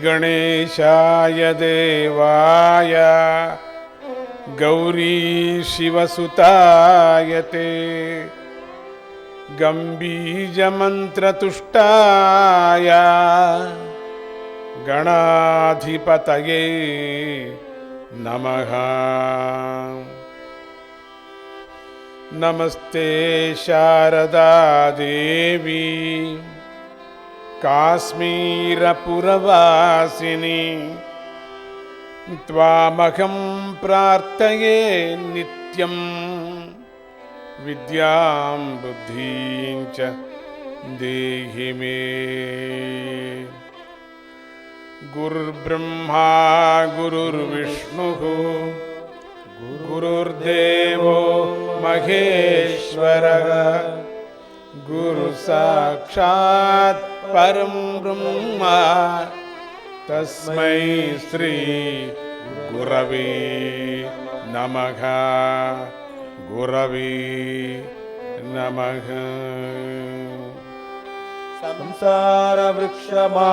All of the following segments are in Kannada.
श्रीगणेशाय देवाय गौरी शिवसुताय ते गम्बीजमन्त्रतुष्टाय गणाधिपतये नमः नमस्ते शारदा देवी काश्मीरपुरवासिनी त्वामहं प्रार्थये नित्यं विद्यां बुद्धिं च देहि मे। गुरुर्ब्रह्मा गुरुर्विष्णुः गुरुर्देवो महेश्वरः गुरुसाक्षात् परं ब्रह्म तस्मै श्री गुरवे नमः गुरवे नमः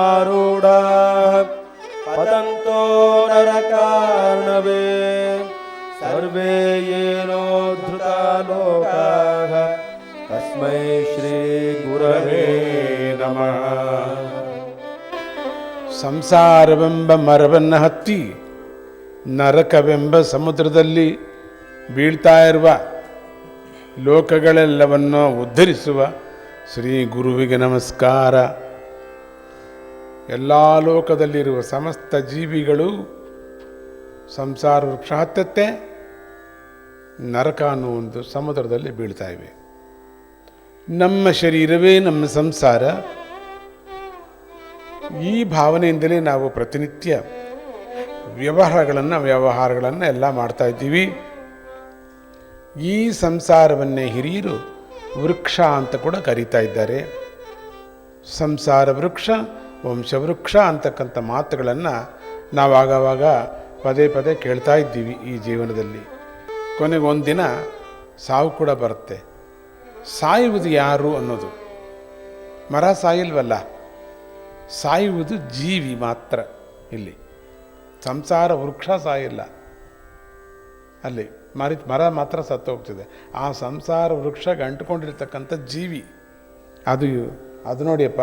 संसारवृक्षमारूढाः पतन्तो नरकार्णवे सर्वे येनोद्धृता लोकाः तस्मै श्रीगुरवे ಸಂಸಾರವೆಂಬ ಮರವನ್ನು ಹತ್ತಿ ನರಕವೆಂಬ ಸಮುದ್ರದಲ್ಲಿ ಬೀಳ್ತಾ ಇರುವ ಲೋಕಗಳೆಲ್ಲವನ್ನು ಉದ್ಧರಿಸುವ ಶ್ರೀ ಗುರುವಿಗೆ ನಮಸ್ಕಾರ. ಎಲ್ಲ ಲೋಕದಲ್ಲಿರುವ ಸಮಸ್ತ ಜೀವಿಗಳು ಸಂಸಾರ ವೃಕ್ಷ ಹತ್ತತ್ತೆ, ನರಕ ಅನ್ನೋ ಒಂದು ಸಮುದ್ರದಲ್ಲಿ ಬೀಳ್ತಾ ಇವೆ. ನಮ್ಮ ಶರೀರವೇ ನಮ್ಮ ಸಂಸಾರ. ಈ ಭಾವನೆಯಿಂದಲೇ ನಾವು ಪ್ರತಿನಿತ್ಯ ವ್ಯವಹಾರಗಳನ್ನು ವ್ಯವಹಾರಗಳನ್ನು ಎಲ್ಲ ಮಾಡ್ತಾ ಇದ್ದೀವಿ. ಈ ಸಂಸಾರವನ್ನೇ ಹಿರಿಯರು ವೃಕ್ಷ ಅಂತ ಕೂಡ ಕರೀತಾ ಇದ್ದಾರೆ. ಸಂಸಾರ ವೃಕ್ಷ ವಂಶವೃಕ್ಷ ಅಂತಕ್ಕಂಥ ಮಾತುಗಳನ್ನು ನಾವು ಆಗಾವಾಗ ಪದೇ ಪದೇ ಕೇಳ್ತಾ ಇದ್ದೀವಿ ಈ ಜೀವನದಲ್ಲಿ. ಕೊನೆಗೆ ಒಂದಿನ ಸಾವು ಕೂಡ ಬರುತ್ತೆ. ಸಾಯುವುದು ಯಾರು ಅನ್ನೋದು. ಮರ ಸಾಯಿಲ್ವಲ್ಲ? ಸಾಯುವುದು ಜೀವಿ ಮಾತ್ರ ಇಲ್ಲಿ. ಸಂಸಾರ ವೃಕ್ಷ ಸಾಯಿಲ್ಲ. ಅಲ್ಲಿ ಮರಿ, ಮರ ಮಾತ್ರ ಸತ್ತು ಹೋಗ್ತಿದೆ ಆ ಸಂಸಾರ ವೃಕ್ಷಗೆ ಅಂಟ್ಕೊಂಡಿರ್ತಕ್ಕಂಥ ಜೀವಿ. ಅದು ಅದು ನೋಡಿಯಪ್ಪ,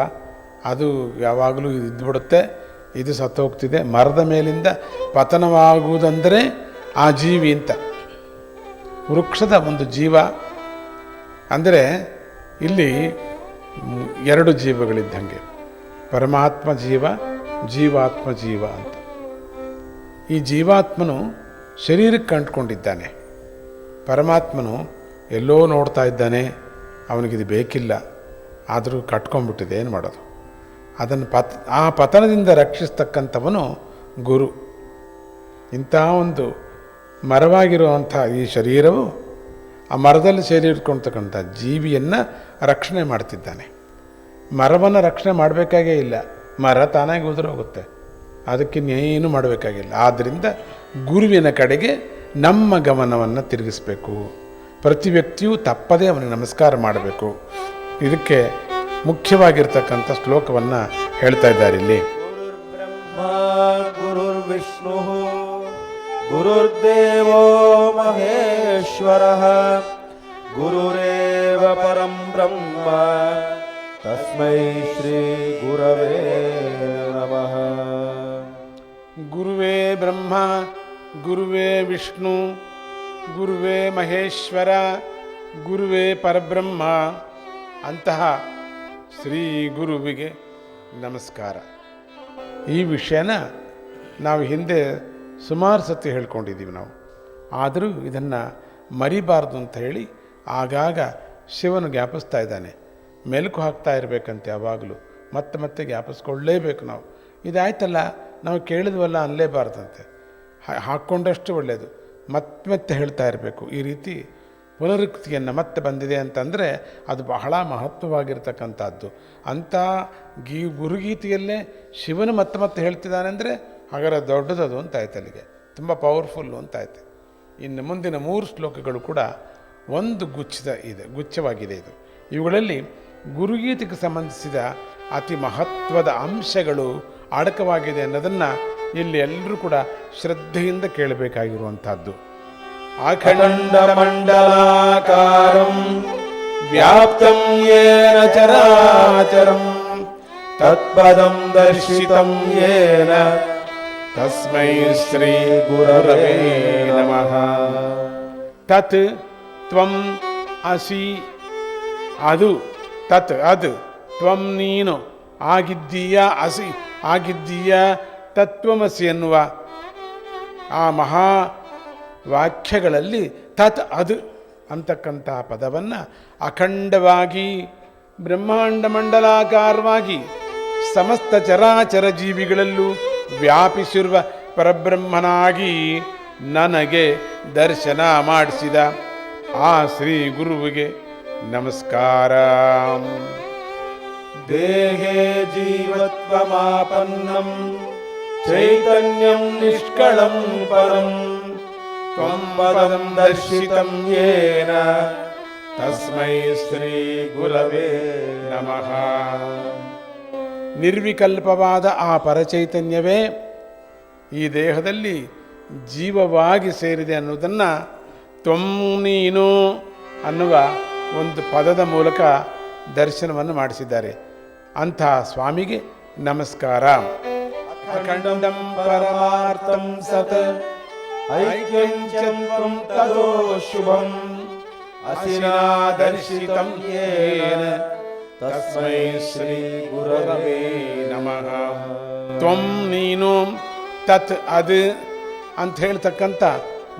ಅದು ಯಾವಾಗಲೂ ಇದ್ಬಿಡುತ್ತೆ, ಇದು ಸತ್ತು ಹೋಗ್ತಿದೆ ಮರದ ಮೇಲಿಂದ ಪತನವಾಗುವುದಂದರೆ ಆ ಜೀವಿ ಅಂತ. ವೃಕ್ಷದ ಒಂದು ಜೀವ. ಅಂದರೆ ಇಲ್ಲಿ ಎರಡು ಜೀವಗಳಿದ್ದಂಗೆ. ಪರಮಾತ್ಮ ಜೀವ, ಜೀವಾತ್ಮ ಜೀವ ಅಂತ. ಈ ಜೀವಾತ್ಮನು ಶರೀರಕ್ಕೆ ಕಂಡುಕೊಂಡಿದ್ದಾನೆ. ಪರಮಾತ್ಮನು ಎಲ್ಲೋ ನೋಡ್ತಾ ಇದ್ದಾನೆ, ಅವನಿಗಿದು ಬೇಕಿಲ್ಲ, ಆದರೂ ಕಟ್ಕೊಂಡ್ಬಿಟ್ಟಿದೆ, ಏನು ಮಾಡೋದು? ಅದನ್ನು ಪತ್, ಆ ಪತನದಿಂದ ರಕ್ಷಿಸ್ತಕ್ಕಂಥವನು ಗುರು. ಇಂಥ ಒಂದು ಮರವಾಗಿರುವಂಥ ಈ ಶರೀರವು ಆ ಮರದಲ್ಲಿ ಸೇರಿಟ್ಕೊಳ್ತಕ್ಕಂಥ ಜೀವಿಯನ್ನು ರಕ್ಷಣೆ ಮಾಡ್ತಿದ್ದಾನೆ. ಮರವನ್ನು ರಕ್ಷಣೆ ಮಾಡಬೇಕಾಗೇ ಇಲ್ಲ. ಮರ ತಾನಾಗಿ ಉದುರು ಹೋಗುತ್ತೆ. ಅದಕ್ಕಿನ್ನೇನು ಮಾಡಬೇಕಾಗಿಲ್ಲ. ಆದ್ದರಿಂದ ಗುರುವಿನ ಕಡೆಗೆ ನಮ್ಮ ಗಮನವನ್ನು ತಿರುಗಿಸ್ಬೇಕು. ಪ್ರತಿ ವ್ಯಕ್ತಿಯೂ ತಪ್ಪದೇ ಅವನಿಗೆ ನಮಸ್ಕಾರ ಮಾಡಬೇಕು. ಇದಕ್ಕೆ ಮುಖ್ಯವಾಗಿರ್ತಕ್ಕಂಥ ಶ್ಲೋಕವನ್ನು ಹೇಳ್ತಾ ಇದ್ದಾರೆ ಇಲ್ಲಿ. ಗುರುರ್ ವಿಷ್ಣು ಗುರುರ್ದೇವೋ ಮಹೇಶ್ವರ, ಗುರುರೇವ ಪರಂ ಬ್ರಹ್ಮ. ತಸ್ಮೈ ಶ್ರೀ ಗುರವೇ ನಮಃ ಗುರುವೇ ಬ್ರಹ್ಮ ಗುರುವೇ ವಿಷ್ಣು ಗುರುವೇ ಮಹೇಶ್ವರ ಗುರುವೇ ಪರಬ್ರಹ್ಮ ಅಂತಹ ಶ್ರೀ ಗುರುವಿಗೆ ನಮಸ್ಕಾರ. ಈ ವಿಷಯನ ನಾವು ಹಿಂದೆ ಸುಮಾರು ಸತಿ ಹೇಳ್ಕೊಂಡಿದ್ದೀವಿ ನಾವು. ಆದರೂ ಇದನ್ನು ಮರಿಬಾರ್ದು ಅಂತ ಹೇಳಿ ಆಗಾಗ ಶಿವನು ಜ್ಞಾಪಿಸ್ತಾ ಇದ್ದಾನೆ. ಮೆಲುಕು ಹಾಕ್ತಾ ಇರಬೇಕಂತೆ ಯಾವಾಗಲೂ. ಮತ್ತೆ ಮತ್ತೆ ಜ್ಞಾಪಿಸ್ಕೊಳ್ಳೇಬೇಕು ನಾವು. ಇದಾಯ್ತಲ್ಲ, ನಾವು ಕೇಳಿದ್ವಲ್ಲ ಅನ್ಲೇಬಾರ್ದಂತೆ. ಹಾ- ಹಾಕ್ಕೊಂಡಷ್ಟು ಒಳ್ಳೆಯದು ಮತ್ತೆ ಮತ್ತೆ ಹೇಳ್ತಾ ಇರಬೇಕು. ಈ ರೀತಿ ಪುನರುಕ್ತಿಯನ್ನು ಮತ್ತೆ ಬಂದಿದೆ ಅಂತಂದರೆ ಅದು ಬಹಳ ಮಹತ್ವವಾಗಿರ್ತಕ್ಕಂಥದ್ದು. ಅಂಥ ಗೀ, ಗುರುಗೀತೆಯಲ್ಲೇ ಶಿವನು ಮತ್ತೆ ಮತ್ತೆ ಹೇಳ್ತಿದ್ದಾನೆ ಅಂದರೆ ಹಾಗಾದ್ರೆ ದೊಡ್ಡದದು ಅಂತ ಆಯ್ತು ಅಲ್ಲಿಗೆ. ತುಂಬ ಪವರ್ಫುಲ್ಲು ಅಂತ ಆಯ್ತು. ಇನ್ನು ಮುಂದಿನ ಮೂರು ಶ್ಲೋಕಗಳು ಕೂಡ ಒಂದು ಗುಚ್ಛದ ಇದೆ, ಗುಚ್ಛವಾಗಿದೆ ಇದು. ಇವುಗಳಲ್ಲಿ ಗುರುಗೀತೆಗೆ ಸಂಬಂಧಿಸಿದ ಅತಿ ಮಹತ್ವದ ಅಂಶಗಳು ಅಡಕವಾಗಿದೆ ಅನ್ನೋದನ್ನು ಇಲ್ಲಿ ಎಲ್ಲರೂ ಕೂಡ ಶ್ರದ್ಧೆಯಿಂದ ಕೇಳಬೇಕಾಗಿರುವಂತಹದ್ದು ಅಖಂಡ ಮಂಡಲಾಕಾರಂ ವ್ಯಾಪ್ತಂ ಏನ ಚರಾಚರಂ ತತ್ಪದಂ ದರ್ಶಿತಂ ಏನ ತಸ್ಮೈ ಶ್ರೀ ಗುರವೇ ನಮಃ. ತತ್ ತ್ವಂ ಅಸಿ ಅದು ತತ್, ಅದು. ತ್ವಂ ನೀನು ಆಗಿದ್ದೀಯ, ಅಸಿ, ಆಗಿದ್ದೀಯ, ತತ್ವಮಸಿ ಎನ್ನುವ ಆ ಮಹಾ ವಾಕ್ಯಗಳಲ್ಲಿ ತತ್, ಅದು ಅಂತಕ್ಕಂತಹ ಪದವನ್ನು ಅಖಂಡವಾಗಿ, ಬ್ರಹ್ಮಾಂಡ ಮಂಡಲಾಕಾರವಾಗಿ, ಸಮಸ್ತ ಚರಾಚರ ಜೀವಿಗಳಲ್ಲೂ ವ್ಯಾಪಿಸಿರುವ ಪರಬ್ರಹ್ಮನಾಗಿ ನನಗೆ ದರ್ಶನ ಮಾಡಿಸಿದ ಆ ಶ್ರೀ ಗುರುವಿಗೆ ನಮಸ್ಕಾರ देहे जीवत्वमापन्नं चैतन्यं निष्कलं परं त्वं पदं दर्शितं येन ತಸ್ಮೈ ಶ್ರೀ ಗುರವೇ ನಮಃ ನಿರ್ವಿಕಲ್ಪವಾದ ಆ ಪರಚೈತನ್ಯವೇ ಈ ದೇಹದಲ್ಲಿ ಜೀವವಾಗಿ ಸೇರಿದೆ ಅನ್ನೋದನ್ನು ತ್ವಂ ನೀನು ಅನ್ನುವ ಒಂದು ಪದದ ಮೂಲಕ ದರ್ಶನವನ್ನು ಮಾಡಿಸಿದ್ದಾರೆ. ಅಂಥ ಸ್ವಾಮಿಗೆ ನಮಸ್ಕಾರ. ಅಖಂಡಂ ಪರಮಾರ್ಥಂ ಸತ್. ಐಕ್ಯಂಚತ್ವಂ ತದೋ ಶುಭಂ. ಅಸಿನಾದರ್ಶಿತಂ ಯೇನ ತಸ್ಮೈ ಶ್ರೀ ಗುರವೇ ನಮಃ. ತ್ವಂ ನೀನು ತತ್ ಅದು ಅಂತ ಹೇಳ್ತಕ್ಕಂಥ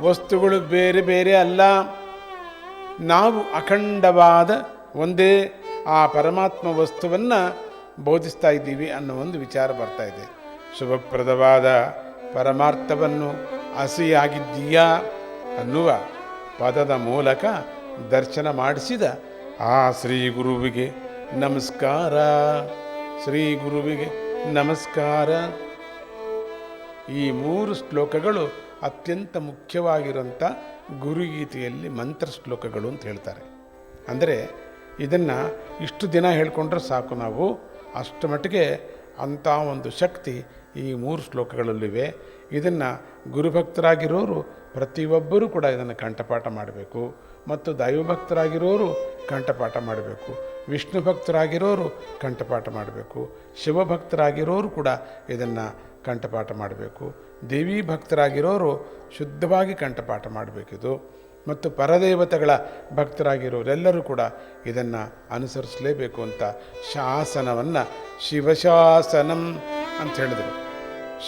ವಸ್ತುಗಳು ಬೇರೆ ಬೇರೆ ಅಲ್ಲ. ನಾವು ಅಖಂಡವಾದ ಒಂದೇ ಆ ಪರಮಾತ್ಮ ವಸ್ತುವನ್ನು ಬೋಧಿಸ್ತಾ ಇದ್ದೀವಿ ಅನ್ನೋ ಒಂದು ವಿಚಾರ ಬರ್ತಾ ಇದೆ. ಶುಭಪ್ರದವಾದ ಪರಮಾರ್ಥವನ್ನು ಹಸಿಯಾಗಿದ್ದೀಯಾ ಅನ್ನುವ ಪದದ ಮೂಲಕ ದರ್ಶನ ಮಾಡಿಸಿದ ಆ ಶ್ರೀ ಗುರುವಿಗೆ ನಮಸ್ಕಾರ. ಶ್ರೀ ಗುರುವಿಗೆ ನಮಸ್ಕಾರ. ಈ ಮೂರು ಶ್ಲೋಕಗಳು ಅತ್ಯಂತ ಮುಖ್ಯವಾಗಿರೋಂಥ ಗುರುಗೀತೆಯಲ್ಲಿ ಮಂತ್ರ ಶ್ಲೋಕಗಳು ಅಂತ ಹೇಳ್ತಾರೆ. ಅಂದರೆ ಇದನ್ನು ಇಷ್ಟು ದಿನ ಹೇಳ್ಕೊಂಡ್ರೆ ಸಾಕು ನಾವು. ಅಷ್ಟು ಮಟ್ಟಿಗೆ ಅಂಥ ಒಂದು ಶಕ್ತಿ ಈ ಮೂರು ಶ್ಲೋಕಗಳಲ್ಲಿವೆ. ಇದನ್ನು ಗುರುಭಕ್ತರಾಗಿರೋರು ಪ್ರತಿಯೊಬ್ಬರೂ ಕೂಡ ಇದನ್ನು ಕಂಠಪಾಠ ಮಾಡಬೇಕು. ಮತ್ತು ದೈವಭಕ್ತರಾಗಿರೋರು ಕಂಠಪಾಠ ಮಾಡಬೇಕು. ವಿಷ್ಣು ಭಕ್ತರಾಗಿರೋರು ಕಂಠಪಾಠ ಮಾಡಬೇಕು. ಶಿವಭಕ್ತರಾಗಿರೋರು ಕೂಡ ಇದನ್ನು ಕಂಠಪಾಠ ಮಾಡಬೇಕು. ದೇವಿ ಭಕ್ತರಾಗಿರೋರು ಶುದ್ಧವಾಗಿ ಕಂಠಪಾಠ ಮಾಡಬೇಕಿದು. ಮತ್ತು ಪರದೇವತೆಗಳ ಭಕ್ತರಾಗಿರೋರೆಲ್ಲರೂ ಕೂಡ ಇದನ್ನು ಅನುಸರಿಸಲೇಬೇಕು ಅಂತ ಶಾಸನವನ್ನು ಶಿವಶಾಸನಂ ಅಂತ ಹೇಳಿದರು.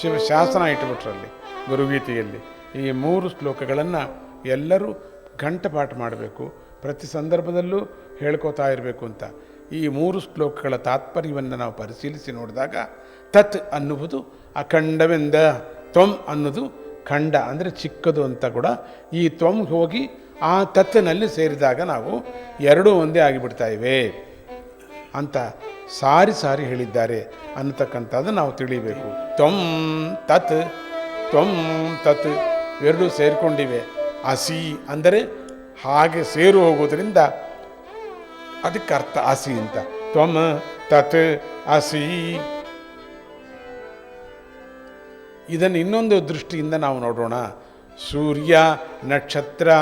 ಶಿವಶಾಸನ ಇಟ್ಟುಬಿಟ್ರಲ್ಲಿ ಗುರುಗೀತೆಯಲ್ಲಿ. ಈ ಮೂರು ಶ್ಲೋಕಗಳನ್ನು ಎಲ್ಲರೂ ಕಂಠಪಾಠ ಮಾಡಬೇಕು, ಪ್ರತಿ ಸಂದರ್ಭದಲ್ಲೂ ಹೇಳ್ಕೋತಾ ಇರಬೇಕು ಅಂತ. ಈ ಮೂರು ಶ್ಲೋಕಗಳ ತಾತ್ಪರ್ಯವನ್ನು ನಾವು ಪರಿಶೀಲಿಸಿ ನೋಡಿದಾಗ ತತ್ ಅನ್ನುವುದು ಅಖಂಡವೆಂದ. ತ್ವಂ ಅನ್ನೋದು ಖಂಡ ಅಂದರೆ ಚಿಕ್ಕದು ಅಂತ ಕೂಡ ಈ ತ್ವಂ ಹೋಗಿ ಆ ತತ್ತಿನಲ್ಲಿ ಸೇರಿದಾಗ ನಾವು ಎರಡೂ ಒಂದೇ ಆಗಿಬಿಡ್ತಾ ಇವೆ ಅಂತ ಸಾರಿ ಸಾರಿ ಹೇಳಿದ್ದಾರೆ ಅನ್ನತಕ್ಕಂಥದ್ದು ನಾವು ತಿಳಿಬೇಕು ತ್ವಂ ತತ್ ತ್ವಂ ತತ್ ಎರಡೂ ಸೇರಿಕೊಂಡಿವೆ. ಹಸಿ ಅಂದರೆ ಹಾಗೆ ಸೇರು ಹೋಗೋದ್ರಿಂದ ಅದಕ್ಕೆ ಅರ್ಥ ಹಸಿ ಅಂತ. ತ್ವಂ ತತ್ ಹಸಿ ಇದನ್ನು ಇನ್ನೊಂದು ದೃಷ್ಟಿಯಿಂದ ನಾವು ನೋಡೋಣ. ಸೂರ್ಯ, ನಕ್ಷತ್ರ,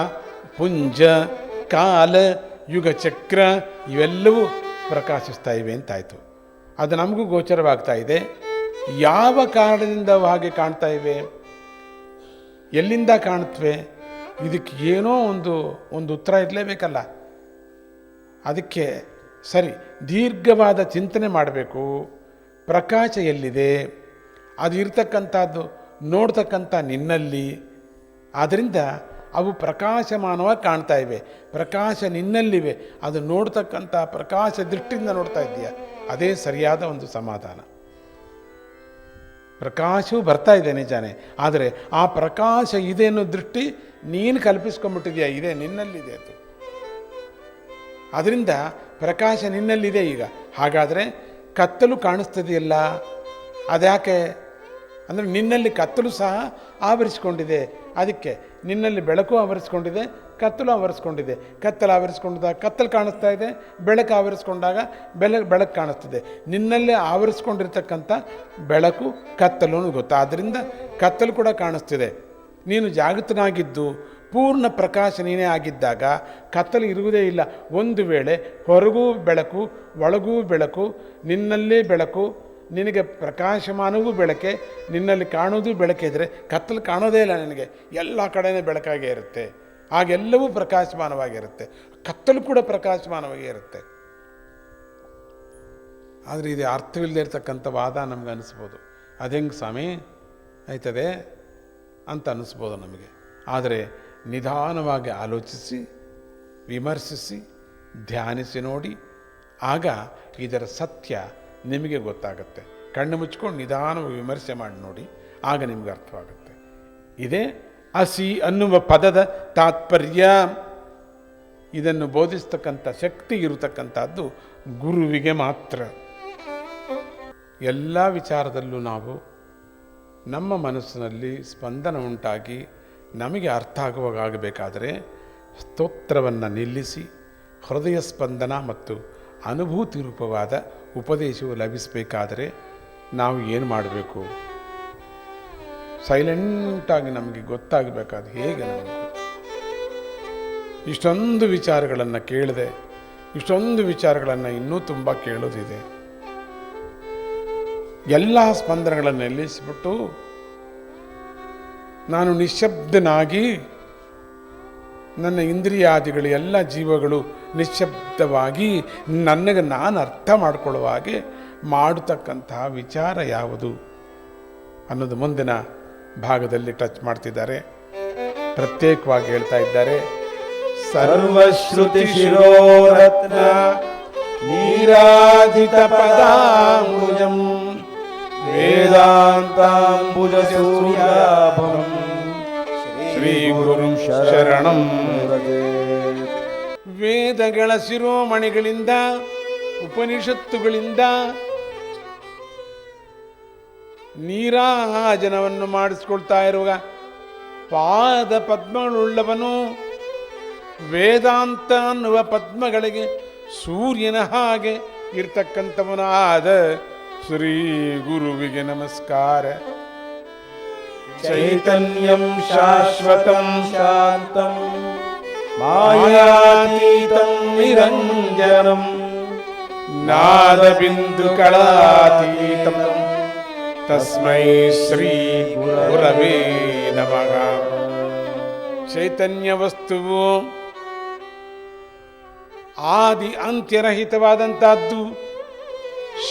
ಪುಂಜ, ಕಾಲ, ಯುಗಚಕ್ರ ಇವೆಲ್ಲವೂ ಪ್ರಕಾಶಿಸ್ತಾ ಇವೆ ಅಂತಾಯಿತು. ಅದು ನಮಗೂ ಗೋಚರವಾಗ್ತಾ ಇದೆ. ಯಾವ ಕಾರಣದಿಂದ ಹಾಗೆ ಕಾಣ್ತಾ ಇವೆ? ಎಲ್ಲಿಂದ ಕಾಣುತ್ತವೆ ಇದಕ್ಕೆ ಏನೋ ಒಂದು ಒಂದು ಉತ್ತರ ಇರಲೇಬೇಕಲ್ಲ. ಅದಕ್ಕೆ ಸರಿ, ದೀರ್ಘವಾದ ಚಿಂತನೆ ಮಾಡಬೇಕು. ಪ್ರಕಾಶ ಎಲ್ಲಿದೆ? ಅದು ಇರ್ತಕ್ಕಂಥದ್ದು, ನೋಡ್ತಕ್ಕಂಥ ನಿನ್ನಲ್ಲಿ. ಆದ್ದರಿಂದ ಅವು ಪ್ರಕಾಶಮಾನವಾಗಿ ಕಾಣ್ತಾ ಇವೆ. ಪ್ರಕಾಶ ನಿನ್ನಲ್ಲಿವೆ. ಅದು ನೋಡ್ತಕ್ಕಂಥ ಪ್ರಕಾಶ ದೃಷ್ಟಿಯಿಂದ ನೋಡ್ತಾ ಇದೆಯಾ ಅದೇ ಸರಿಯಾದ ಒಂದು ಸಮಾಧಾನ. ಪ್ರಕಾಶವು ಬರ್ತಾ ಇದೆ ನಿಜಾನೇ. ಆದರೆ ಆ ಪ್ರಕಾಶ ಇದೆ ಅನ್ನೋ ದೃಷ್ಟಿ ನೀನು ಕಲ್ಪಿಸ್ಕೊಂಡ್ಬಿಟ್ಟಿದ್ಯಾ ಇದೆ, ನಿನ್ನಲ್ಲಿದೆ ಅದು. ಅದರಿಂದ ಪ್ರಕಾಶ ನಿನ್ನಲ್ಲಿದೆ ಈಗ. ಹಾಗಾದರೆ ಕತ್ತಲು ಕಾಣಿಸ್ತದೆಯಲ್ಲ? ಅದ್ಯಾಕೆ? ಅಂದರೆ ನಿನ್ನಲ್ಲಿ ಕತ್ತಲು ಸಹ ಆವರಿಸಿಕೊಂಡಿದೆ. ಅದಕ್ಕೆ ನಿನ್ನಲ್ಲಿ ಬೆಳಕು ಆವರಿಸ್ಕೊಂಡಿದೆ, ಕತ್ತಲು ಆವರಿಸ್ಕೊಂಡಿದೆ. ಕತ್ತಲು ಆವರಿಸ್ಕೊಂಡಾಗ ಕತ್ತಲು ಕಾಣಿಸ್ತಾ ಇದೆ, ಬೆಳಕು ಆವರಿಸ್ಕೊಂಡಾಗ ಬೆಳಕು ಕಾಣಿಸ್ತಿದೆ. ನಿನ್ನಲ್ಲೇ ಆವರಿಸ್ಕೊಂಡಿರ್ತಕ್ಕಂಥ ಬೆಳಕು, ಕತ್ತಲು ಗೊತ್ತಾ? ಆದ್ದರಿಂದ ಕತ್ತಲು ಕೂಡ ಕಾಣಿಸ್ತಿದೆ. ನೀನು ಜಾಗೃತನಾಗಿದ್ದು, ಪೂರ್ಣ ಪ್ರಕಾಶ ನೀನೇ ಆಗಿದ್ದಾಗ ಕತ್ತಲು ಇರುವುದೇ ಇಲ್ಲ. ಒಂದು ವೇಳೆ ಹೊರಗೂ ಬೆಳಕು, ಒಳಗೂ ಬೆಳಕು, ನಿನ್ನಲ್ಲೇ ಬೆಳಕು ನಿನಗೆ ಪ್ರಕಾಶಮಾನವೂ ಬೆಳಕೆ, ನಿನ್ನಲ್ಲಿ ಕಾಣೋದು ಬೆಳಕೆ ಇದ್ದರೆ ಕತ್ತಲು ಕಾಣೋದೇ ಇಲ್ಲ ನಿನಗೆ. ಎಲ್ಲ ಕಡೆಯೇ ಬೆಳಕಾಗೇ ಇರುತ್ತೆ. ಆಗೆಲ್ಲವೂ ಪ್ರಕಾಶಮಾನವಾಗಿರುತ್ತೆ ಕತ್ತಲು ಕೂಡ ಪ್ರಕಾಶಮಾನವಾಗಿ ಇರುತ್ತೆ. ಆದರೆ ಇದು ಅರ್ಥವಿಲ್ಲದೆ ಇರ್ತಕ್ಕಂಥ ವಾದ ನಮ್ಗೆ ಅನಿಸ್ಬೋದು. ಅದೆಂಗೆ ಸ್ವಾಮಿ? ಆಯ್ತದೆ? ಅಂತ ಅನ್ನಿಸ್ಬೋದು ನಮಗೆ. ಆದರೆ ನಿಧಾನವಾಗಿ ಆಲೋಚಿಸಿ, ವಿಮರ್ಶಿಸಿ, ಧ್ಯಾನಿಸಿ ನೋಡಿ, ಆಗ ಇದರ ಸತ್ಯ ನಿಮಗೆ ಗೊತ್ತಾಗುತ್ತೆ. ಕಣ್ಣು ಮುಚ್ಕೊಂಡು ನಿಧಾನವಾಗಿ ವಿಮರ್ಶೆ ಮಾಡಿ ನೋಡಿ, ಆಗ ನಿಮಗೆ ಅರ್ಥವಾಗುತ್ತೆ. ಇದೇ ಅಸಿ ಅನ್ನುವ ಪದದ ತಾತ್ಪರ್ಯ. ಇದನ್ನು ಬೋಧಿಸ್ತಕ್ಕಂಥ ಶಕ್ತಿ ಇರತಕ್ಕಂಥದ್ದು ಗುರುವಿಗೆ ಮಾತ್ರ. ಎಲ್ಲ ವಿಚಾರದಲ್ಲೂ ನಾವು ನಮ್ಮ ಮನಸ್ಸಿನಲ್ಲಿ ಸ್ಪಂದನ ಉಂಟಾಗಿ ನಮಗೆ ಅರ್ಥ ಆಗುವಾಗಬೇಕಾದರೆ ಸ್ತೋತ್ರವನ್ನು ನಿಲ್ಲಿಸಿ, ಹೃದಯ ಸ್ಪಂದನ ಮತ್ತು ಅನುಭೂತಿ ರೂಪವಾದ ಉಪದೇಶವು ಲಭಿಸಬೇಕಾದರೆ ನಾವು ಏನು ಮಾಡಬೇಕು? ಸೈಲೆಂಟಾಗಿ ನಮಗೆ ಗೊತ್ತಾಗಬೇಕಾದ ಹೇಗೆ ನಮಗೆ? ಇಷ್ಟೊಂದು ವಿಚಾರಗಳನ್ನು ಕೇಳಿದೆ. ಇಷ್ಟೊಂದು ವಿಚಾರಗಳನ್ನು ಇನ್ನೂ ತುಂಬ ಕೇಳೋದಿದೆ. ಎಲ್ಲ ಸ್ಪಂದನಗಳನ್ನು ನಿಲ್ಲಿಸಿಬಿಟ್ಟು ನಾನು ನಿಶ್ಶಬ್ದನಾಗಿ ನನ್ನ ಇಂದ್ರಿಯಾದಿಗಳು, ಎಲ್ಲ ಜೀವಗಳು ನಿಶ್ಶಬ್ದವಾಗಿ ನನಗೆ ನಾನು ಅರ್ಥ ಮಾಡಿಕೊಳ್ಳುವ ಹಾಗೆ ಮಾಡತಕ್ಕಂತಹ ವಿಚಾರ ಯಾವುದು ಅನ್ನೋದು ಮುಂದಿನ ಭಾಗದಲ್ಲಿ ಟಚ್ ಮಾಡ್ತಿದ್ದಾರೆ. ಪ್ರತ್ಯೇಕವಾಗಿ ಹೇಳ್ತಾ ಇದ್ದಾರೆ. ಸರ್ವಶ್ರುತಿ ಶಿರೋರತ್ನ ನೀರಾಧಿತ ಪದಾಂಬುಜಂ ವೇದಾಂತಾಂಬುಜ ಶ್ರೀ ಗುರು ಶರಣಂ. ವೇದಗಳ ಶಿರೋಮಣಿಗಳಿಂದ, ಉಪನಿಷತ್ತುಗಳಿಂದ ನೀರಾಜನವನ್ನು ಮಾಡಿಸ್ಕೊಳ್ತಾ ಇರುವ ಪಾದ ಪದ್ಮಗಳುಳ್ಳವನು ವೇದಾಂತ ಅನ್ನುವ ಪದ್ಮಗಳಿಗೆ ಸೂರ್ಯನ ಹಾಗೆ ಇರ್ತಕ್ಕಂಥವನಾದ ಶ್ರೀ ಗುರುವಿಗೆ ನಮಸ್ಕಾರ. ಚೈತನ್ಯಂ ಶಾಶ್ವತಂ ಶಾಂತಂ ಮಾಯಾತೀತಂ ನಿರಂಜನಂ ನಾದಬಿಂದು ಕಳಾತೀತಂ ತಸ್ಮೈ ಶ್ರೀ ಗುರವೇ ನಮಃ ಚೈತನ್ಯ ವಸ್ತುವು ಆದಿ ಅಂತ್ಯರಹಿತವಾದಂಥದ್ದು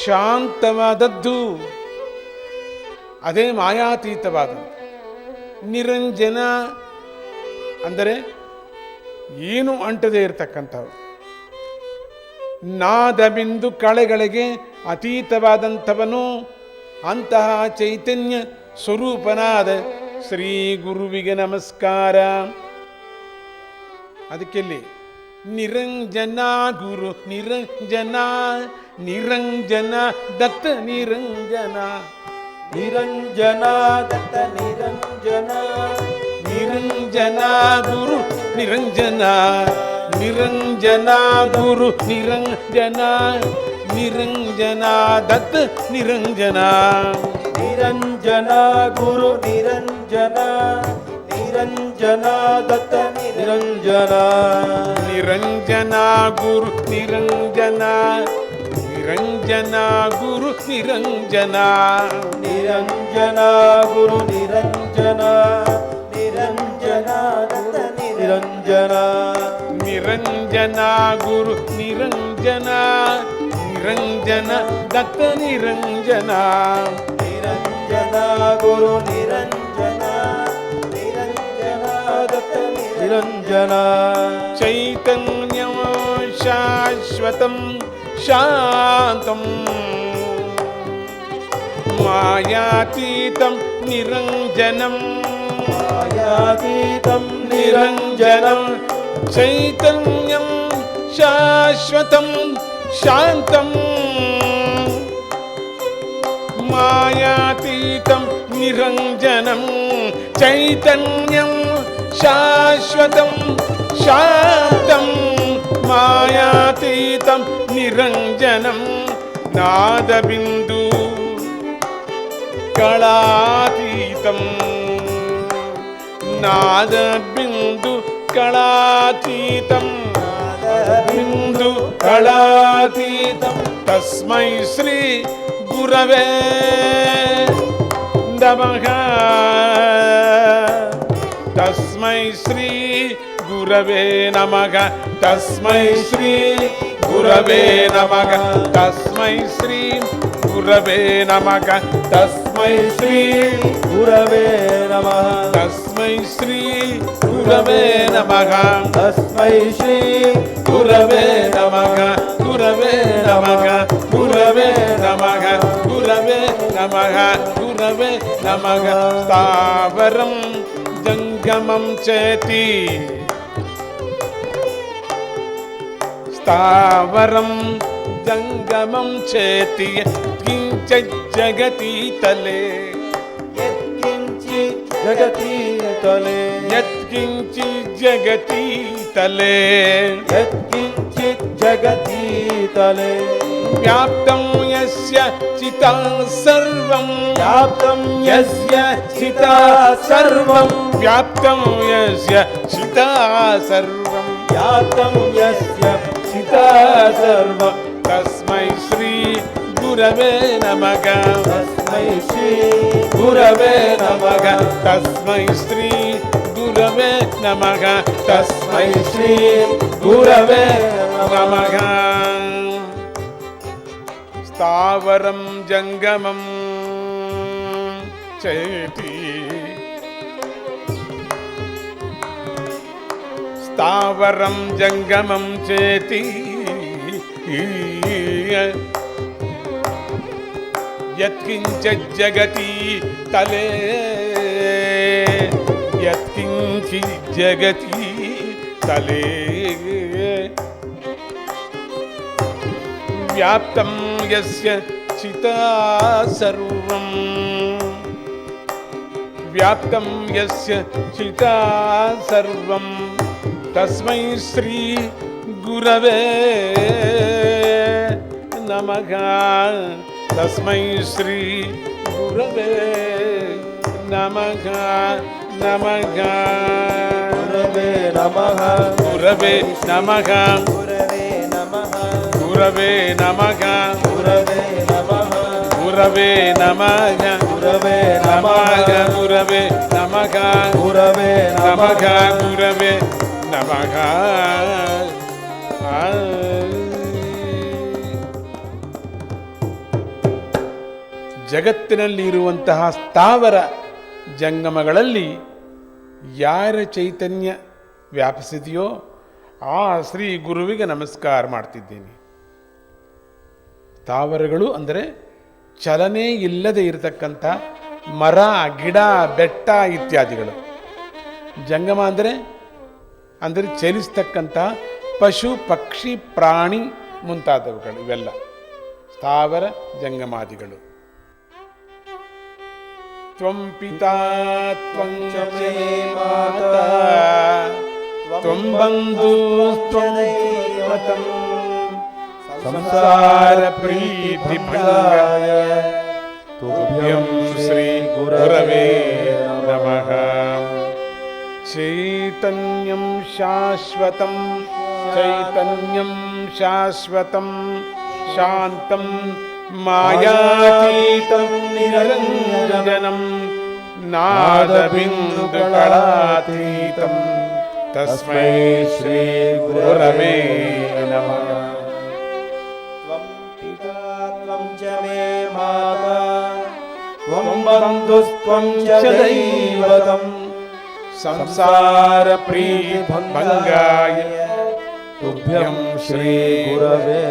ಶಾಂತವಾದದ್ದು, ಅದೇ ಮಾಯಾತೀತವಾದದ್ದು. ನಿರಂಜನ ಅಂದರೆ ಏನು ಅಂಟದೇ ಇರತಕ್ಕಂಥವು ನಾದಬಿಂದು ಕಳೆಗಳಿಗೆ ಅತೀತವಾದಂಥವನು ಅಂತಹ ಚೈತನ್ಯ ಸ್ವರೂಪನಾದ ಶ್ರೀ ಗುರುವಿಗೆ ನಮಸ್ಕಾರ. ಅದಕ್ಕೆಲ್ಲಿ? ನಿರಂಜನ ಗುರು, ನಿರಂಜನ ನಿರಂಜನ, ದತ್ತ ನಿರಂಜನ. ನಿರಂಜನ ದತ್ತ ನಿರಂಜನ ನಿರಂಜನ ಗುರು ನಿರಂಜನ ನಿರಂಜನ ಗುರು ನಿರಂಜನ ನಿರಂಜನ ದತ್ತ ನಿರಂಜನ ನಿರಂಜನ ಗುರು ನಿರಂಜನ ನಿರಂಜನ ದತ್ತ ನಿರಂಜನ ನಿರಂಜನ ಗುರು ನಿರಂಜನ ನಿರಂಜನ ಗುರು ನಿರಂಜನ ನಿರಂಜನ ಗುರು ನಿರಂಜನ ನಿರಂಜನ ದತ್ತ ನಿರಂಜನ ನಿರಂಜನ ಗುರು ನಿರಂಜನ ನಿರಂಜನ ದತ್ತ ನಿರಂಜನ ನಿರಂಜನ ಗುರು ನಿರಂಜನ ನಿರಂಜನ ದತ್ತ ನಿರಂಜನ ಚೈತನ್ಯ शान्तं मायातीतं निरञ्जनं मायातीतं निरञ्जनं चैतन्यं शाश्वतं शान्तं मायातीतं निरञ्जनं चैतन्यं शाश्वतं शान्तम् ಶಾಂತಂ ಮಾಯಾತೀತಂ ನಿರಂಜನಂ ನಾದಬಿಂದು ಕಳಾತೀತಂ ನಾದಬಿಂದು ಕಳಾತೀತಂ ಬಿಂದು ಕಳಾತೀತಂ ತಸ್ಮೈ ಶ್ರೀ ಗುರವೇ ನಮಃ ತಸ್ಮೈ ಶ್ರೀ ಗುರವೇ ನಮಃ ತಸ್ಮೈ ಶ್ರೀ ಗುರವೇ ನಮಃ ತಸ್ಮೈ ಶ್ರೀ ಗುರವೇ ನಮಃ ತಸ್ಮೈ ಶ್ರೀ ಗುರವೇ ನಮಃ ತಸ್ಮೈ ಶ್ರೀ ಗುರವೇ ನಮಃ ತಸ್ಮೈ ಶ್ರೀ ಗುರವೇ ನಮಃ ಗುರವೇ ನಮಃ ಗುರವೇ ನಮಃ ಗುರವೇ ನಮಃ ಗುರವೇ ನಮಃ ಸ್ಥಾವರಂ ಜಂಗಮಂ స్థావరం జంగమం చేతి యత్కించ జగతి తలే. యత్కించి జగతి తలే. యత్కించి జగతి తలే. యత్కించి జగతి తలే. వ్యాప్తం యస్య చితా సర్వం. వ్యాప్తం యస్య చితా సర్వం. వ్యాప్తం యస్య చితా సర్వం. వ్యాప్తం యస్య ಯಸ್ಯ ಚಿತಾ ಸರ್ವಂ ತಸ್ಮೈ ಶ್ರೀ ಗುರವೇ ನಮಗ ತಸ್ಮೈ ಶ್ರೀ ಗುರವೇ ನಮಃ ತಸ್ಮೈ ಶ್ರೀ ಗುರವೇ ನಮಗ ತಸ್ಮೈ ಶ್ರೀ ಗುರವೇ ನಮಗ ಸ್ಥಾವರಂ ಜಂಗಮಂ स्थावरं जङ्गमं चेती यत्किञ्च तले यत्किञ्चित् तले। व्याप्तं यस्य चिता सर्वम् यस्य चिता ಸರ್ವಂ ತಸ್ಮೈ ಶ್ರೀ ಗುರವೇ ನಮಃ ತಸ್ಮೈ ಶ್ರೀ ಗುರವೇ ನಮಃ ನಮಃ ಗುರವೇ ನಮಃ ಗುರವೇ ನಮಃ ಗುರವೇ ನಮಃ ಗುರವೇ ನಮಃ ಗುರವೇ ನಮಃ ಗುರವೇ ನಮಃ ಗುರವೇ ನಮಃ ನಮಃ ಗುರವೇ ನಮಃ ಗುರವೇ ನಮಃ. ಜಗತ್ತಿನಲ್ಲಿ ಇರುವಂತಹ ಸ್ಥಾವರ ಜಂಗಮಗಳಲ್ಲಿ ಯಾರ ಚೈತನ್ಯ ವ್ಯಾಪಿಸಿದೆಯೋ ಆ ಶ್ರೀ ಗುರುವಿಗೆ ನಮಸ್ಕಾರ ಮಾಡ್ತಿದ್ದೀನಿ ಸ್ಥಾವರಗಳು ಅಂದರೆ ಚಲನೆ ಇಲ್ಲದೆ ಇರತಕ್ಕಂಥ ಮರ, ಗಿಡ, ಬೆಟ್ಟ ಇತ್ಯಾದಿಗಳು ಜಂಗಮ ಅಂದರೆ ಅಂದರೆ ಚಲಿಸ್ತಕ್ಕಂಥ ಪಶು, ಪಕ್ಷಿ, ಪ್ರಾಣಿ ಮುಂತಾದವುಗಳು ಇವೆಲ್ಲ. ಸ್ಥಾವರ ಜಂಗಮಾದಿಗಳು. ತ್ವಂ ಪಿತಾ, ತ್ವಂ ಮಾತಾ, ತ್ವಂ ಬಂಧು ತ್ವಂ ಸಂಸಾರ ಪ್ರೀತಿ ಭಂಗಾಯ, ತುಭ್ಯಂ ಶ್ರೀ ಗುರವೇ ನಮಃ. चैतन्यं शाश्वतं चैतन्यं शाश्वतं शान्तं मायातीतं निरञ्जनं नादबिन्दुकलातीतं। तस्मै श्रीगुरवे नमः। त्वं बन्धुस्त्वं च दैवतम्। ಸಂಸಾರ ಪ್ರೀತಿ ಭಂಗಾಯ. ತುಭ್ಯಂ ಶ್ರೀ ಗುರವೇ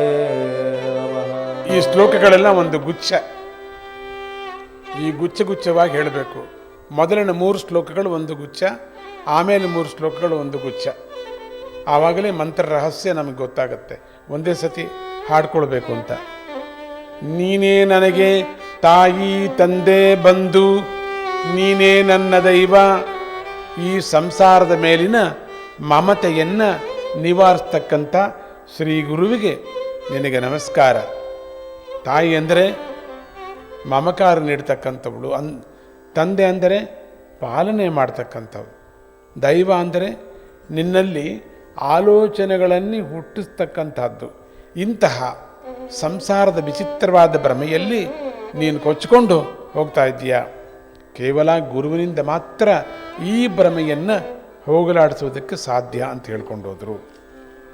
ಈ ಶ್ಲೋಕಗಳೆಲ್ಲ ಒಂದು ಗುಚ್ಛ. ಈ ಗುಚ್ಛ ಗುಚ್ಛವಾಗಿ ಹೇಳಬೇಕು. ಮೊದಲಿನ ಮೂರು ಶ್ಲೋಕಗಳು ಒಂದು ಗುಚ್ಛ ಆಮೇಲೆ ಮೂರು ಶ್ಲೋಕಗಳು ಒಂದು ಗುಚ್ಛ. ಆವಾಗಲೇ ಮಂತ್ರ ರಹಸ್ಯ ನಮಗೆ ಗೊತ್ತಾಗುತ್ತೆ. ಒಂದೇ ಸತಿ ಹಾಡ್ಕೊಳ್ಬೇಕು ಅಂತ. ನೀನೇ ನನಗೆ ತಾಯಿ ತಂದೆ ಬಂಧು ನೀನೇ ನನ್ನ ದೈವ ಈ ಸಂಸಾರದ ಮೇಲಿನ ಮಮತೆಯನ್ನು ನಿವಾರಿಸ್ತಕ್ಕಂಥ ಶ್ರೀ ಗುರುವಿಗೆ ನಿನಗೆ ನಮಸ್ಕಾರ. ತಾಯಿ ಅಂದರೆ ಮಮಕಾರ ನೀಡ್ತಕ್ಕಂಥವಳು. ಅನ್, ತಂದೆ ಅಂದರೆ ಪಾಲನೆ ಮಾಡ್ತಕ್ಕಂಥವು ದೈವ ಅಂದರೆ ನಿನ್ನಲ್ಲಿ ಆಲೋಚನೆಗಳನ್ನು ಹುಟ್ಟಿಸ್ತಕ್ಕಂಥದ್ದು. ಇಂತಹ ಸಂಸಾರದ ವಿಚಿತ್ರವಾದ ಭ್ರಮೆಯಲ್ಲಿ ನೀನು ಕೊಚ್ಚಿಕೊಂಡು ಹೋಗ್ತಾ ಇದ್ದೀಯ? ಕೇವಲ ಗುರುವಿನಿಂದ ಮಾತ್ರ ಈ ಭ್ರಮೆಯನ್ನು ಹೋಗಲಾಡಿಸೋದಕ್ಕೆ ಸಾಧ್ಯ ಅಂತ ಹೇಳ್ಕೊಂಡೋದ್ರು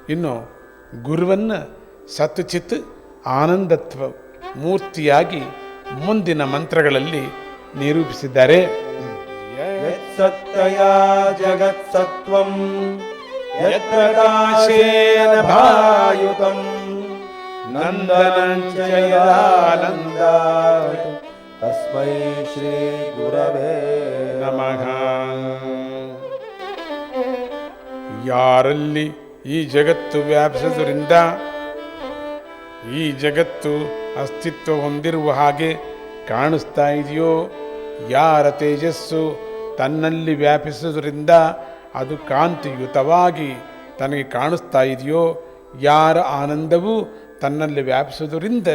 ಇನ್ನು ಗುರುವನ್ನು ಸತ್ಚಿತ್ ಆನಂದತ್ವ ಮೂರ್ತಿಯಾಗಿ ಮುಂದಿನ ಮಂತ್ರಗಳಲ್ಲಿ ನಿರೂಪಿಸಿದ್ದಾರೆ. ಯತ್ಸತ್ತಯಾ ಜಗತ್ಸತ್ವಂ ಯತ್ಪ್ರಕಾಶೇನ ಭಾಯುತಂ ನಂದನಂಚ ಶ್ರೀ ಗುರವೇ ನಮಃ ಯಾರಲ್ಲಿ ಈ ಜಗತ್ತು ವ್ಯಾಪಿಸೋದ್ರಿಂದ ಈ ಜಗತ್ತು ಅಸ್ತಿತ್ವ ಹೊಂದಿರುವ ಹಾಗೆ ಕಾಣಿಸ್ತಾ ಇದೆಯೋ? ಯಾರ ತೇಜಸ್ಸು ತನ್ನಲ್ಲಿ ವ್ಯಾಪಿಸೋದ್ರಿಂದ ಅದು ಕಾಂತಿಯುತವಾಗಿ ತನಗೆ ಕಾಣಿಸ್ತಾ ಇದೆಯೋ? ಯಾರ ಆನಂದವು ತನ್ನಲ್ಲಿ ವ್ಯಾಪಿಸೋದ್ರಿಂದ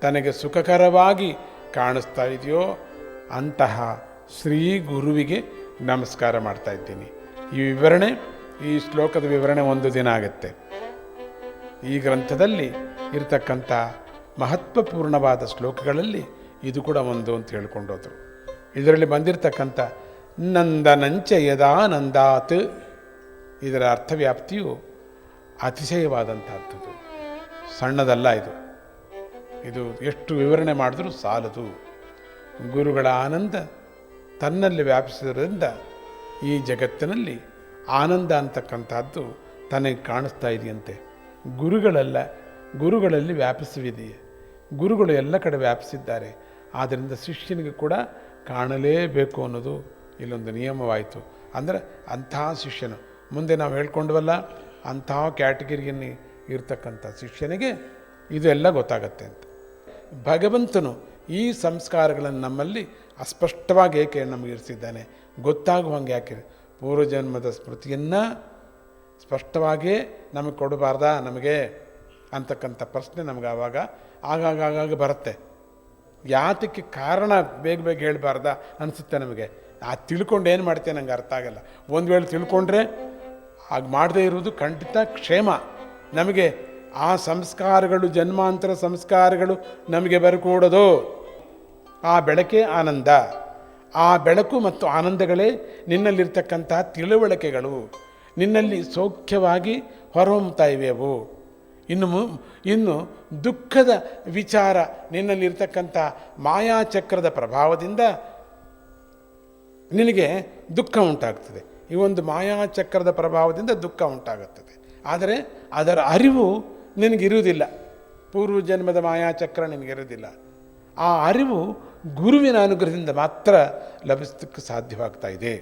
ತನಗೆ ಸುಖಕರವಾಗಿ ಕಾಣಿಸ್ತಾ ಇದೆಯೋ ಅಂತಹ ಶ್ರೀ ಗುರುವಿಗೆ ನಮಸ್ಕಾರ ಮಾಡ್ತಾ ಇದ್ದೀನಿ. ಈ ವಿವರಣೆ, ಈ ಶ್ಲೋಕದ ವಿವರಣೆ ಒಂದು ದಿನ ಆಗುತ್ತೆ. ಈ ಗ್ರಂಥದಲ್ಲಿ ಇರತಕ್ಕಂಥ ಮಹತ್ವಪೂರ್ಣವಾದ ಶ್ಲೋಕಗಳಲ್ಲಿ ಇದು ಕೂಡ ಒಂದು ಅಂತ ಹೇಳ್ಕೊಂಡೋದ್ರು. ಇದರಲ್ಲಿ ಬಂದಿರತಕ್ಕಂಥ ನಂದನಂಚ ಯದಾನಂದಾತ್ ಇದರ ಅರ್ಥವ್ಯಾಪ್ತಿಯು ಅತಿಶಯವಾದಂಥದ್ದು ಸಣ್ಣದಲ್ಲ ಇದು. ಇದು ಎಷ್ಟು ವಿವರಣೆ ಮಾಡಿದ್ರೂ ಸಾಲದು. ಗುರುಗಳ ಆನಂದ ತನ್ನಲ್ಲಿ ವ್ಯಾಪಿಸಿದ್ರಿಂದ ಈ ಜಗತ್ತಿನಲ್ಲಿ ಆನಂದ ಅಂತಕ್ಕಂಥದ್ದು ತನಗೆ ಕಾಣಿಸ್ತಾ ಇದೆಯಂತೆ. ಗುರುಗಳಲ್ಲ, ಗುರುಗಳಲ್ಲಿ ವ್ಯಾಪಿಸುವಿದೆಯೇ? ಗುರುಗಳು ಎಲ್ಲ ಕಡೆ ವ್ಯಾಪಿಸಿದ್ದಾರೆ. ಆದ್ದರಿಂದ ಶಿಷ್ಯನಿಗೆ ಕೂಡ ಕಾಣಲೇಬೇಕು ಅನ್ನೋದು ಇಲ್ಲೊಂದು ನಿಯಮವಾಯಿತು. ಅಂದರೆ ಅಂಥ ಶಿಷ್ಯನು. ಮುಂದೆ ನಾವು ಹೇಳ್ಕೊಂಡ್ವಲ್ಲ, ಅಂಥ ಕ್ಯಾಟಗಿರಿಯಲ್ಲಿ ಇರ್ತಕ್ಕಂಥ ಶಿಷ್ಯನಿಗೆ ಇದೆಲ್ಲ ಗೊತ್ತಾಗತ್ತೆ ಅಂತ. ಭಗವಂತನು ಈ ಸಂಸ್ಕಾರಗಳನ್ನು ನಮ್ಮಲ್ಲಿ ಅಸ್ಪಷ್ಟವಾಗಿ ಏಕೆ ನಮಗೆ ಇರಿಸಿದ್ದಾನೆ ಗೊತ್ತಾಗುವಂಗೆ ಯಾಕೆ? ಪೂರ್ವಜನ್ಮದ ಸ್ಮೃತಿಯನ್ನು ಸ್ಪಷ್ಟವಾಗಿಯೇ ನಮಗೆ ಕೊಡಬಾರ್ದಾ ನಮಗೆ ಅಂತಕ್ಕಂಥ ಪ್ರಶ್ನೆ ನಮಗೆ ಆವಾಗ ಆಗಾಗ ಆಗಾಗ ಬರುತ್ತೆ. ಯಾತಕ್ಕೆ ಕಾರಣ ಬೇಗ ಬೇಗ ಹೇಳ್ಬಾರ್ದಾ ಅನಿಸುತ್ತೆ ನಮಗೆ. ಆ ತಿಳ್ಕೊಂಡು ಏನು ಮಾಡ್ತೇನೆ ನಂಗೆ ಅರ್ಥ ಆಗಲ್ಲ. ಒಂದು ವೇಳೆ ತಿಳ್ಕೊಂಡ್ರೆ ಆಗ ಮಾಡದೇ ಇರುವುದು ಖಂಡಿತ ಕ್ಷೇಮ. ನಮಗೆ ಆ ಸಂಸ್ಕಾರಗಳು, ಜನ್ಮಾಂತರ ಸಂಸ್ಕಾರಗಳು ನಮಗೆ ಬರಕೂಡದು. ಆ ಬೆಳಕೆ ಆನಂದ. ಆ ಬೆಳಕು ಮತ್ತು ಆನಂದಗಳೇ ನಿನ್ನಲ್ಲಿರ್ತಕ್ಕಂತಹ ತಿಳುವಳಿಕೆಗಳು. ನಿನ್ನಲ್ಲಿ ಸೌಖ್ಯವಾಗಿ ಹೊರಹೊಮ್ಮುತ್ತಾ ಇವೆವು. ಇನ್ನು ಇನ್ನು ದುಃಖದ ವಿಚಾರ ನಿನ್ನಲ್ಲಿರ್ತಕ್ಕಂಥ ಮಾಯಾಚಕ್ರದ ಪ್ರಭಾವದಿಂದ ನಿನಗೆ ದುಃಖ ಉಂಟಾಗ್ತದೆ. ಈ ಒಂದು ಮಾಯಾಚಕ್ರದ ಪ್ರಭಾವದಿಂದ ದುಃಖ ಉಂಟಾಗುತ್ತದೆ. ಆದರೆ ಅದರ ಅರಿವು ನಿನಗಿರುವುದಿಲ್ಲ. ಪೂರ್ವಜನ್ಮದ ಮಾಯಾಚಕ್ರ ನಿನಗಿರುವುದಿಲ್ಲ. ಆ ಅರಿವು ಗುರುವಿನ ಅನುಗ್ರಹದಿಂದ ಮಾತ್ರ ಲಭಿಸೋದಕ್ಕೆ ಸಾಧ್ಯವಾಗ್ತಾ ಇದೆ.